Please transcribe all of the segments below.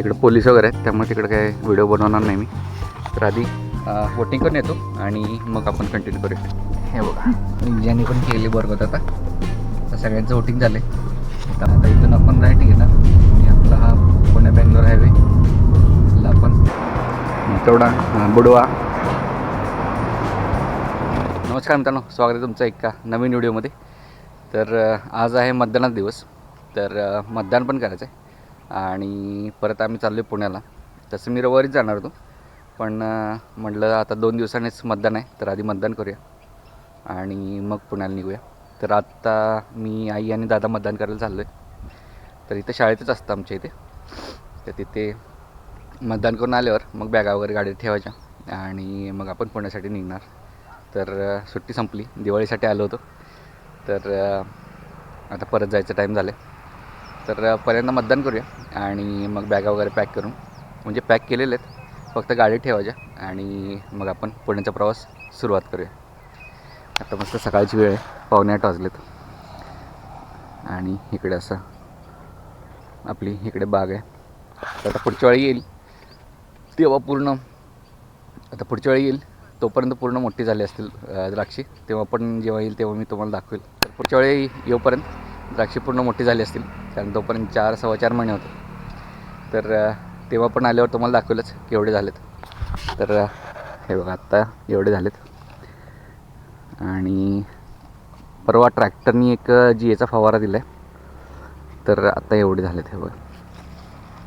तिकडे पोलीस वगैरे आहेत त्यामुळे तिकडे काय व्हिडिओ बनवणार नाही मी. तर आधी वोटिंग करून येतो आणि मग आपण कंटिन्यू करूया. हे बघा ज्यांनी पण केली बरोबर आता. आता सगळ्यांचं वोटिंग झालं आहे आता इथून आपण राईट घेणार. आणि आपला हा पुणे बेंगलोर हायवे आपण तेवढा बुडवा. नमस्कार मित्रांनो स्वागत आहे तुमचं एका नवीन व्हिडिओमध्ये तर आज आहे मतदानाचा दिवस. तर मतदान पण करायचं आहे आणि परत आम्ही चाललो आहे पुण्याला. तसं मी रविवारीच जाणार होतो. पण म्हटलं आता दोन दिवसांनीच मतदान आहे तर आधी मतदान करूया. आणि मग पुण्याला निघूया. तर आत्ता मी आई आणि दादा मतदान करायला चाललो आहे तर इथं शाळेतच असतं आमच्या इथे. तर तिथे मतदान करून आल्यावर मग बॅगा वगैरे गाडीत ठेवायच्या. आणि मग आपण पुण्यासाठी निघणार. तर सुट्टी संपली. दिवाळीसाठी आलो होतो. तर आता परत जायचं टाईम झालं तर पहिल्यांदा मतदान करूया आणि मग बॅगा वगैरे पॅक करून म्हणजे पॅक केलेले आहेत फक्त गाडी ठेवायच्या आणि मग आपण पुण्याचा प्रवास सुरुवात करूया. आता मस्त सकाळची वेळ आहे पावणे आठ वाजलेत. आणि इकडे असं आपली इकडे बाग आहे. तर आता पुढच्या वेळी येईल. तेव्हा पूर्ण आता पुढच्या वेळी येईल. तोपर्यंत पूर्ण मोठी झाली असतील द्राक्षे द्राक्षी. तेव्हा पण जेव्हा येईल तेव्हा मी तुम्हाला दाखवेल. तर पुढच्या वेळी येऊपर्यंत द्राक्षी पूर्ण मोठी झाली असतील. कारण तोपर्यंत चार सव्वा चार महिने होते. तर तेव्हा पण आल्यावर तुम्हाला दाखवलंच की एवढे झालेत. तर हे बघा आत्ता एवढे झालेत. आणि परवा ट्रॅक्टरनी एक जी एचा फवारा दिला आहे तर आत्ता एवढे झालेत हे बघा.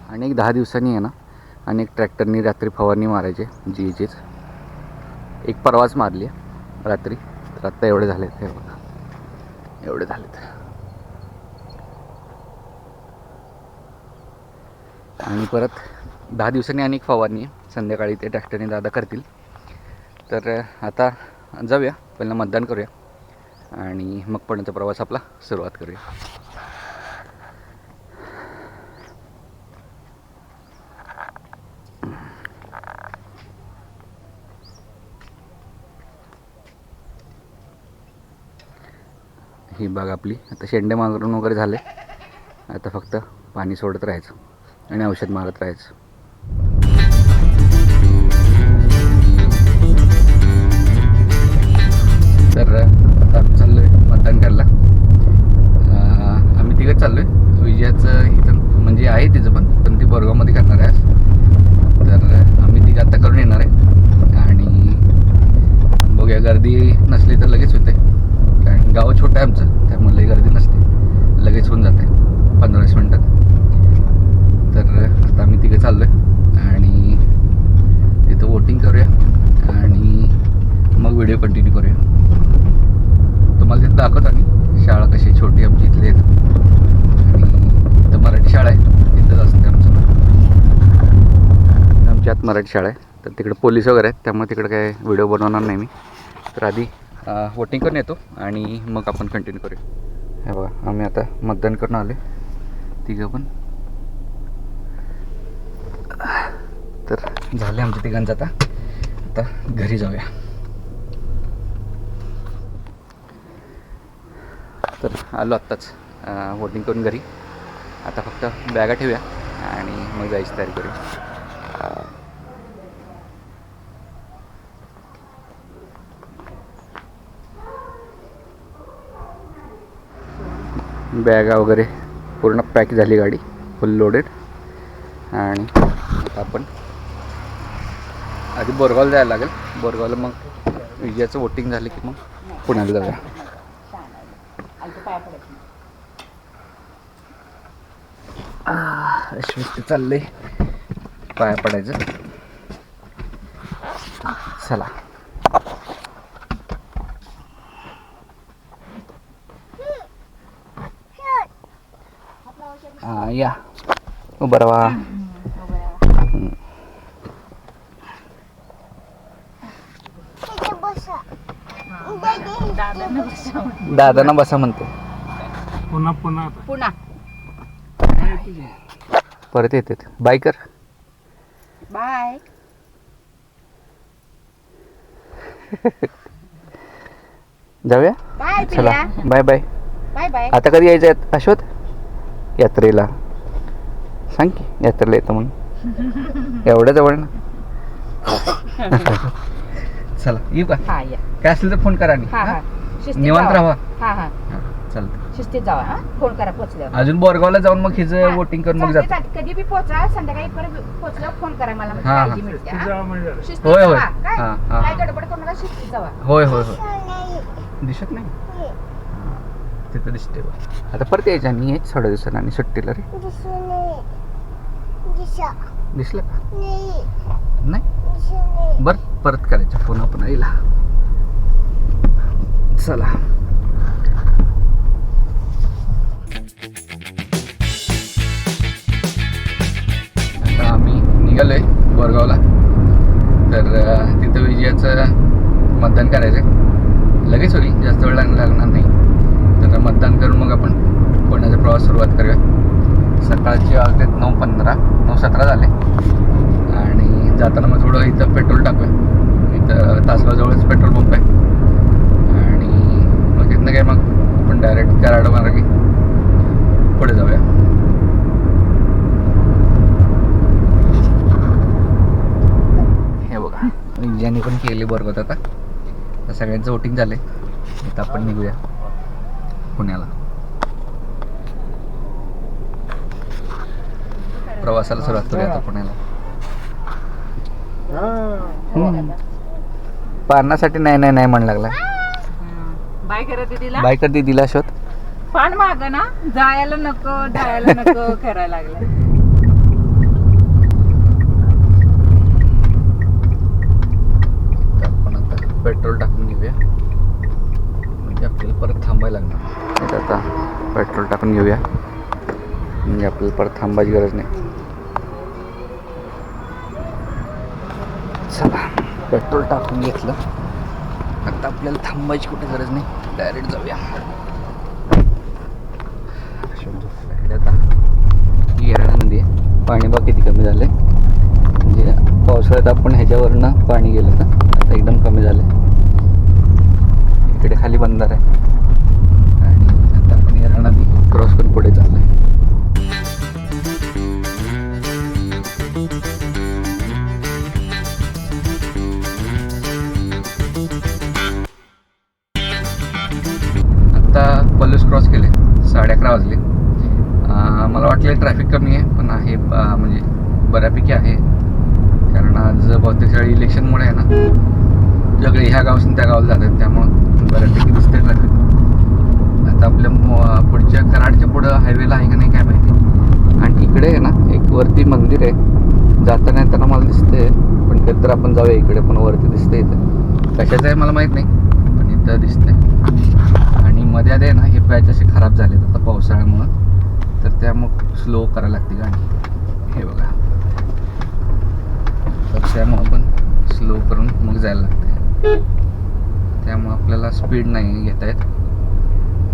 आणि एक दहा दिवसांनी आहे ना आणि एक ट्रॅक्टरनी रात्री फवारणी मारायची जी एचीच एक परवाच मारली आहे रात्री. तर आत्ता एवढे झालेत हे बघा. एवढे झालेत. आणि परत दहा दिवसांनी आणि एक फवारणी संध्याकाळी ते ट्रॅक्टरने दादा करतील. तर आता जाऊया. पहिलं मतदान करूया. आणि मग पुण्याचा प्रवास आपला सुरुवात करूया. ही बाग आपली आता शेंडे मागरून वगैरे झाले. आता फक्त पाणी सोडत राहायचं. आणि औषध मारत राहायचं. तर आता आम्ही चाललो आहे मतदान करायला आम्ही तिकडे चाललो आहे विजयाचं इथं म्हणजे आहे तिचं पण पण ती बोरगावमध्ये करणार आहे आज. तर आम्ही तिघं आता करून येणार आहे. आणि बघूया गर्दी नसली तर लगेच होते. कारण गाव छोटं आहे आमचं त्यामुळे गर्दी नसते. लगेच होऊन जाते पंधरा वीस मिनटात तर आता आम्ही तिघं चाललो आहे आणि तिथं वोटिंग करूया आणि मग व्हिडिओ कंटिन्यू करूया तिथं दाखवतो आम्ही. शाळा कशी छोटी आमची इथली आहेत आणि इथं मराठी शाळा आहे. तिथंच असते आमचं. आमची आत मराठी शाळा आहे. तर तिकडे पोलीस वगैरे आहेत. त्यामुळे तिकडे काय व्हिडिओ बनवणार नाही मी. तर आधी वोटिंग करून येतो आणि मग आपण कंटिन्यू करूया. हे बघा आम्ही आता मतदान करून आले तिघं पण. तर झाले आमच्या तिघांचं आता. आता घरी जाऊया. तर आलो आत्ताच वोटिंग करून घरी. आता फक्त बॅगा ठेवूया आणि मग जायची तयारी करूया. बॅगा वगैरे पूर्ण पॅक झाली गाडी फुल लोडेड आणि आता आपण आधी बोरगावला जायला लागेल. बोरगावला मग विजयाचं वोटिंग झालं की मग पुण्याला जाऊया. अश्वित चाललंय. पाया पडायचं. चला. हा, या. उभं राहा. दादा ना बसा. म्हणते. पुन्हा पुन्हा पुन्हा. परत येते बाय कर. बाय. जाऊया? बाय चला. Bye bye. Bye bye. आता कधी यायचं अश्वत यात्रेला. सांग की यात्रेला येतं म्हणून. एवढ्या जवळ ना. चला येऊ का? काय असेल तर फोन करा हा हा? हा? निवांत. राहा. हा हा. हा, चालतं शिस्तीत जावा हा? फोन करा पोचल्यावर. अजून बोरगावला जाऊन मग हिचं वोटिंग करून मग जातो. कधी बी पोचा संध्याकाळी परत पोचल्यावर फोन करा मला म्हणजे हा, हा. काळजी मिळते हा? तुझ्या म्हणजे झालं. शिस्तीत होय, होय. जावा, काय? हा, हा. काय गडबड करू नका शिस्तीत जावा. होय होय होय. दिसत नाही? हा, तिथं दिसते बघ. आता परत यायचं आणि यायचं थोड्या दिवसानं आणि सुट्टीला रे. दिसलं का? नाही? बर परत करायचं. फोन आपण आईला. चला. आम्ही आहे बोरगावला. तर तिथं विजयाचं मतदान करायचं लगेच होईल जास्त वेळ लागणार नाही. तर मतदान करून मग आपण पुण्याचा प्रवास सुरुवात करूया. सकाळचे वाजलेत नऊ पंधरा नऊ सतरा झाले. आणि जाताना मग थोडं इथं पेट्रोल टाकूया. इथं तासगावजवळच पेट्रोल पंप आहे. आणि मग तिथनं काय मग आपण डायरेक्ट कराड मार्गे पुढे जाऊया हे बघा ज्यांनी पण केली बरोबर आता. तर सगळ्यांचं वोटिंग झालंय. इथं आपण निघूया. पुण्याला. प्रवासाला सुरुवात करूया आता पुण्याला. पाहण्यासाठी नाही नाही नाही म्हण लागला बाय करा दीदीला. बाय कर शोध. पान माग ना. जायला नको जायला नको करायला लागलं तर आपण आता पेट्रोल टाकून घेऊया म्हणजे आपल्याला परत थांबायला लागणार इथं आपण घेऊया. म्हणजे आपल्याला परत थांबायची गरज नाही. चला पेट्रोल टाकून घेतलं. आता आपल्याला थांबायची कुठे गरज नाही. डायरेक्ट जाऊया. आता नदी आहे पाणी बघ किती कमी झालं म्हणजे पावसाळ्यात आपण ह्याच्यावरनं पाणी गेलं ना आता एकदम कमी झालं इकडे खाली बंधार आहे. गावाला जातात त्यामुळं बऱ्यापैकी दिसते ट्रॅफिक आता आपल्या पुढच्या कराडच्या पुढं हायवेला आहे का नाही काय माहिती. आणि इकडे आहे ना एक वरती मंदिर आहे. जाताना येताना मला दिसते पण तर आपण जाऊया इकडे पण वरती दिसते इथं. कशाचं आहे मला माहीत नाही पण इथं दिसते आणि मध्ये आहे ना हे पॅच असे खराब झालेत. आता पावसाळ्यामुळं तर त्या मग स्लो करायला लागते गाडी हे बघा. तर त्यामुळं पण स्लो करून मग जायला लागते त्यामुळं आपल्याला स्पीड नाही घेता येत.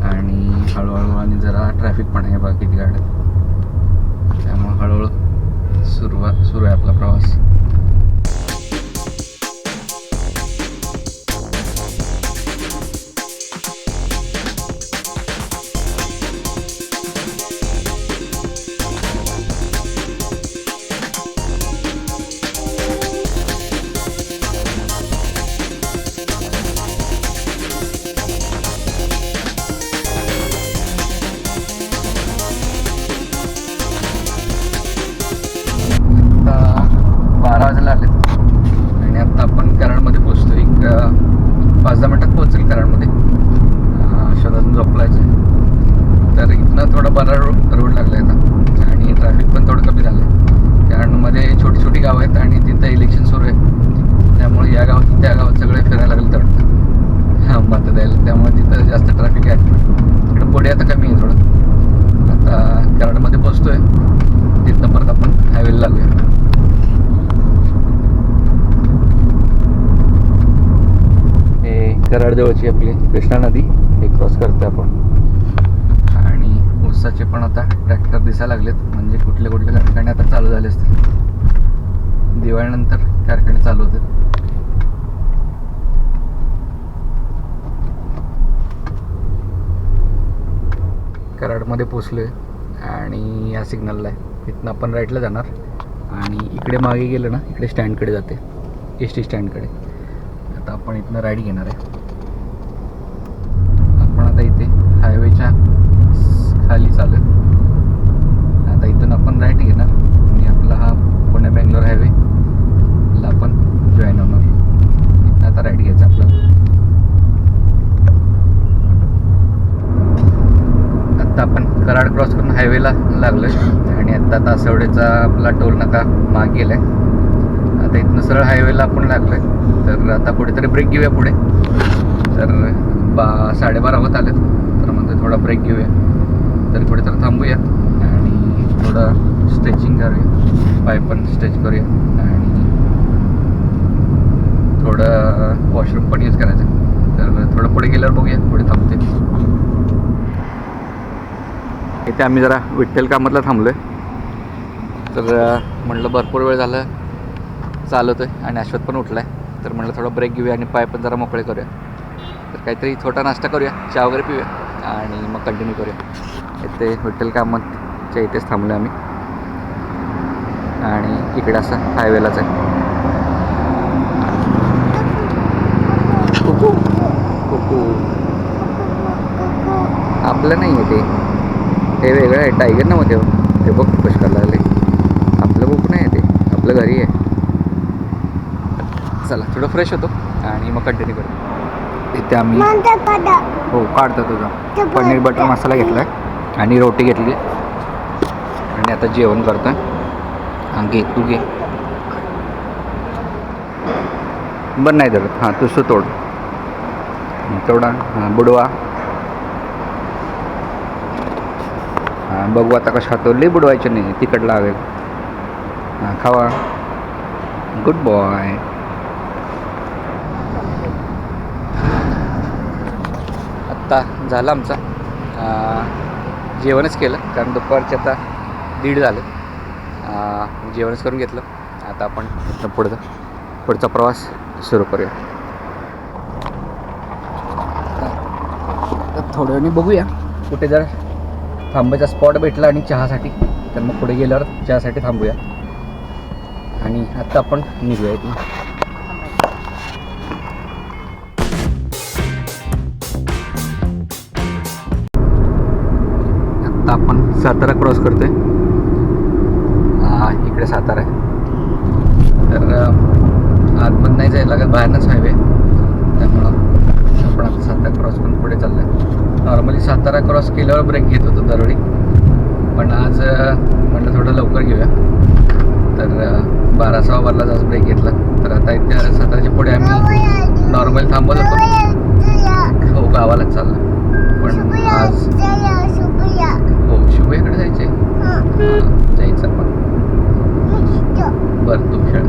आणि हळूहळू आणि जरा ट्रॅफिक पण आहे बाकीच्या गाड्यात गाड्या. त्यामुळं हळूहळू सुरुवात सुरू आहे आपला प्रवास. कमी आहे थोडं आता कराडमध्ये पोचतोय तिथनं परत आपण हायवेला लागूया. हे कराडजवळची आपली कृष्णा नदी हे क्रॉस करतो आपण. आणि ऊसाचे पण आता ट्रॅक्टर दिसायला लागलेत. म्हणजे कुठले कुठले कारखाने आता चालू झाले असतील. दिवाळीनंतर कारखाने चालू होते कराडमध्ये पोचलोय आणि या सिग्नलला आहे. इथनं आपण राईटला जाणार. आणि इकडे मागे गेलं ना इकडे स्टँडकडे जाते. एस टी स्टँडकडे आता आपण इथनं राईड घेणार आहे. आपण आता इथे हायवेच्या खाली चालू आता इथून आपण राईट घेणार. आणि आपला हा पुणे बँगलोर हायवे ला आपण जॉईन होणार इथनं आता राईट घ्यायचं आपल्याला आता आपण कराड क्रॉस करून हायवेला लागलोय. आणि आत्ता तासवडेचा आपला टोल नाका माग आहे आता इथनं सरळ हायवेला आपण लागलोय. तर आता कुठेतरी ब्रेक घेऊया पुढे. तर बा साडेबारा होत आलेत. तर म्हणतो थोडा ब्रेक घेऊया. तर कुठेतरी थांबूया. आणि थोडं स्ट्रेचिंग करूया. पाय पण स्ट्रेच करूया. आणि थोडं वॉशरूम पण यूज करायचं तर थोडं पुढे गेल्यावर बघूया. पुढे थांबते इथे आम्ही जरा विठ्ठल कामातला थांबलो आहे तर म्हणलं भरपूर वेळ झालं चालवतो आहे आणि अश्वत पण उठला आहे तर म्हणलं थोडा ब्रेक घेऊया आणि पाय पण जरा मोकळे करूया. तर काहीतरी छोटा नाश्ता करूया चहा वगैरे पिऊया आणि मग कंटिन्यू करूया. इथे विठ्ठल कामातच्या इथेच थांबलो आम्ही. आणि इकडे असं हायवेलाच आहे. कुकू. आपलं नाही आहे ते. हे वेगळं आहे. टायगर ना मध्ये ते. बघ कशा लागले. आपलं बुक नाही आहे ते. आपलं घरी आहे. चला थोडं फ्रेश होतो आणि मग कंटिन्यू करू. इथे आम्ही हो काढतो तुझा. पनीर बटर मसाला घेतला आहे आणि रोटी घेतली. आणि आता जेवण करतोय. हां घे तू घे. बरं नाही धरत हां तुझं तोड. हां बुडवा हां बघू आता कशा तो लई बुडवायचं नाही तिकट लागेल. हां खावा. गुड बॉय आत्ता झालं आमचा. जेवणच केलं कारण दुपारचे आता दीड झालं. जेवणच करून घेतलं. आता आपण पुढचा पुढचा प्रवास सुरू करूया. थोड्या वेळाने बघूया. कुठे जर थांबायचा स्पॉट भेटला आणि चहासाठी. तर मग पुढे गेल्यावर चहासाठी थांबूया. आणि आत्ता आपण निघूया इथून. आत्ता आपण सातारा क्रॉस करतोय. आहे इकडे सातारा आहे. तर आतमध्ये नाही जायला लागत बाहेरनंच हायवे त्यामुळं आपण आता सातारा क्रॉस करून पुढे चाललोय नॉर्मली सातारा क्रॉस केल्यावर ब्रेक घेत होतो दरवेळी. पण आज म्हटलं थोडं लवकर घेऊया. तर बारा सहा बारलाच आज ब्रेक घेतला. तर आता इथे साताराच्या पुढे आम्ही नॉर्मल थांबत होतो. हो गावालाच चाललं. पण आज हो शिवयाकडे जायचे जायचं आपण. बरं तू खेळ.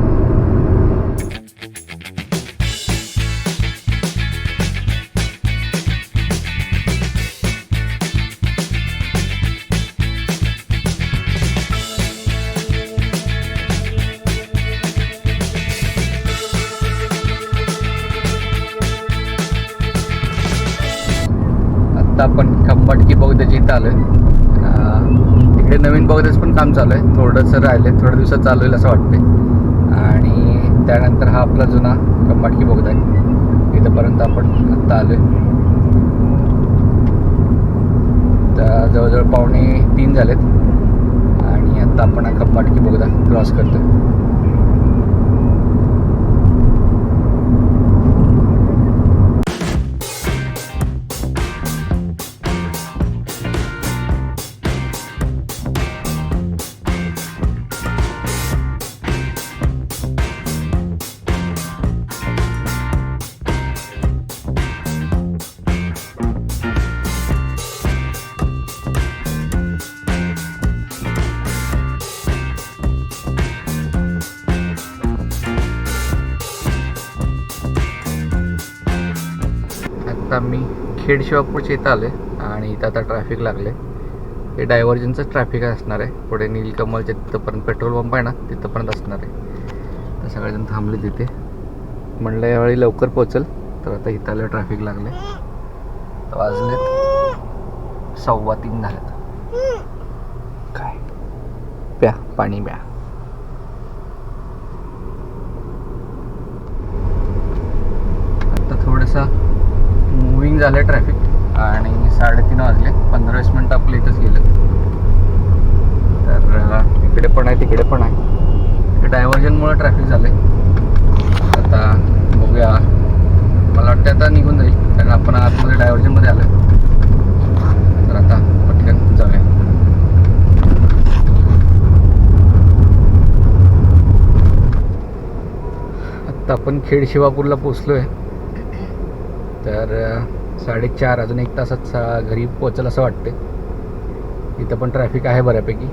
आता आपण खंबाटकी बौद्धाच्या इथं आलोय. आहे तिकडे नवीन बौद्धाचं पण काम चालू आहे. थोडंसं राहिलं थोड्या दिवसात चालू होईल असं वाटतंय. आणि त्यानंतर हा आपला जुना खंबाटकी बौद्ध आहे. इथंपर्यंत आपण आत्ता आलो आहे तर जवळजवळ पावणे तीन झालेत. आणि आत्ता आपण हा खंबाटकी बौद्धा क्रॉस आहे खेड शिवापूरच्या इथं आले आणि इथं आता ट्रॅफिक लागले हे डायव्हर्जनचं ट्रॅफिक असणार आहे. पुढे नीलकमलच्या तिथंपर्यंत पेट्रोल पंप आहे ना तिथंपर्यंत असणार आहे. तर सगळेजण थांबले तिथे म्हणलं यावेळी लवकर पोचल तर आता इथं आलं ट्रॅफिक लागले वाजले सव्वा तीन झाल्यात काय? प्या पाणी प्या. आता थोडंसं झालं ट्रॅफिक आणि साडेतीन वाजले. पंधरा वीस मिनटं आपलं इथंच गेलं. तर इकडे पण आहे तिकडे पण आहे. डायव्हर्जनमुळे ट्रॅफिक झालं आहे आता बघूया. मला वाटतं आता निघून जाईल. कारण आपण आतमध्ये डायव्हर्जनमध्ये आलो तर आता पटकन जाऊया. आत्ता आपण खेड शिवापूरला पोचलो आहे तर साडेचार अजून एक तासात सा- घरी पोचल असं वाटते इथं पण ट्रॅफिक आहे बऱ्यापैकी.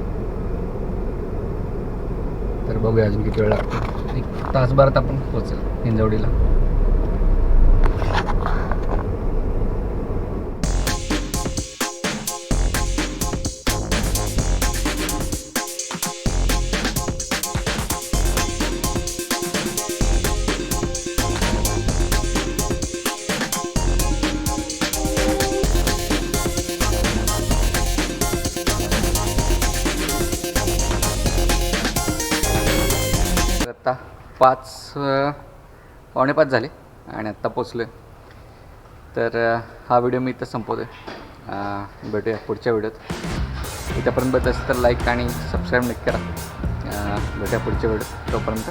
तर बघूया अजून किती वेळ लागतो. एक तासभरात आपण पोचल हिंजवडीला. आत्ता पाच पावणेपाच झाले आणि आत्ता पोचलो आहे तर हा व्हिडिओ मी इथं संपवतो आहे भेटूया पुढच्या व्हिडिओत. इथंपर्यंत बघत असेल तर लाईक आणि सबस्क्राईब नक्की करा. भेटूया पुढच्या व्हिडिओ तोपर्यंत